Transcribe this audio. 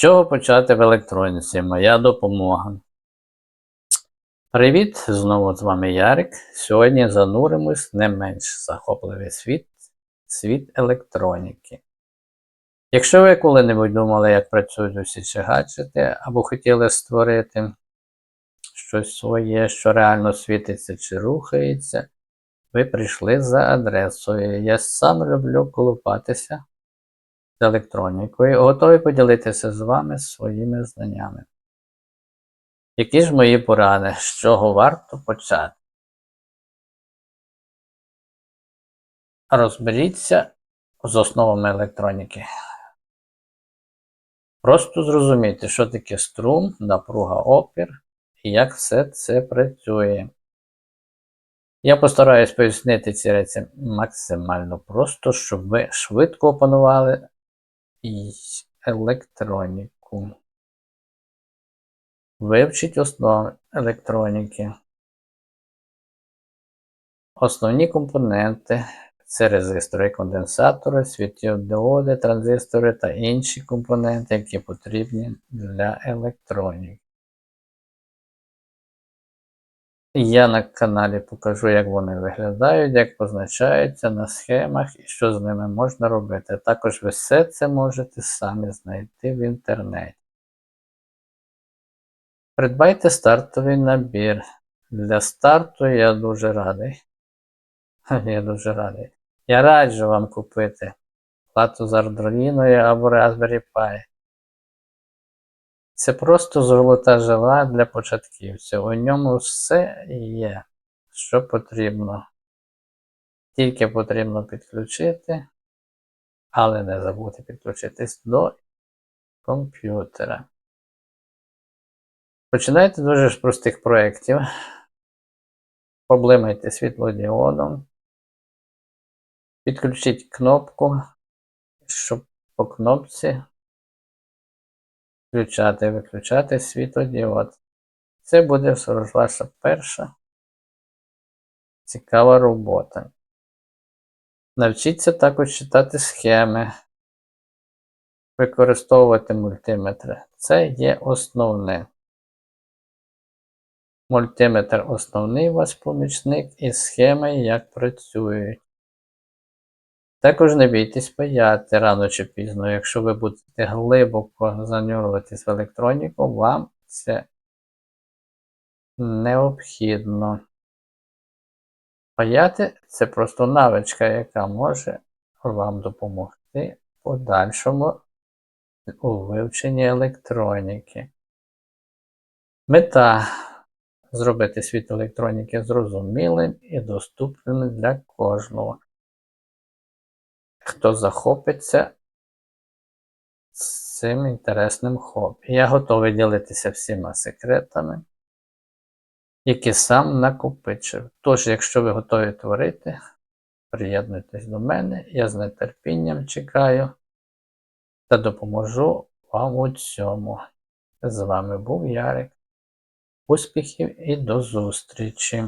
чого почати в електроніці? Моя допомога. Привіт! Знову з вами Ярик. Сьогодні зануримось не менш захопливий світ світ електроніки. Якщо ви коли-небудь думали, як працюють усі ці гаджети, або хотіли створити щось своє, що реально світиться чи рухається, ви прийшли за адресою. Я сам люблю колупатися з електронікою, готовий поділитися з вами своїми знаннями. Які ж мої поради, з чого варто почати? Розберіться з основами електроніки. Просто зрозумійте, що таке струм, напруга опір і як все це працює. Я постараюсь пояснити ці речі максимально просто, щоб ви швидко опанували і електроніку. Вивчіть основи електроніки. Основні компоненти це резистори, конденсатори, світлодіоди, транзистори та інші компоненти, які потрібні для електроніки. Я на каналі покажу, як вони виглядають, як позначаються на схемах і що з ними можна робити. Також ви все це можете самі знайти в інтернеті. Придбайте стартовий набір. Для старту я дуже радий. Я дуже радий. Я раджу вам купити плату з Arduino або Raspberry Pi. Це просто золота жила для початківців. У ньому все є, що потрібно. Тільки потрібно підключити, але не забути підключитись до комп'ютера. Починайте дуже з простих проєктів. Поблимайте світлодіодом. Підключіть кнопку, щоб по кнопці включати виключати світлодіод. Це буде ваша перша цікава робота. Навчіться також читати схеми, використовувати мультиметри. Це є основне. Мультиметр основний ваш помічник і схеми, як працюють. Також не бійтесь паяти рано чи пізно, якщо ви будете глибоко занюрюватись в електроніку, вам це необхідно. Паяти це просто навичка, яка може вам допомогти подальшому у вивченні електроніки. Мета зробити світ електроніки зрозумілим і доступним для кожного хто захопиться цим інтересним хобі. Я готовий ділитися всіма секретами, які сам накопичив. Тож, якщо ви готові творити, приєднуйтесь до мене, я з нетерпінням чекаю та допоможу вам у цьому. З вами був Ярик. Успіхів і до зустрічі!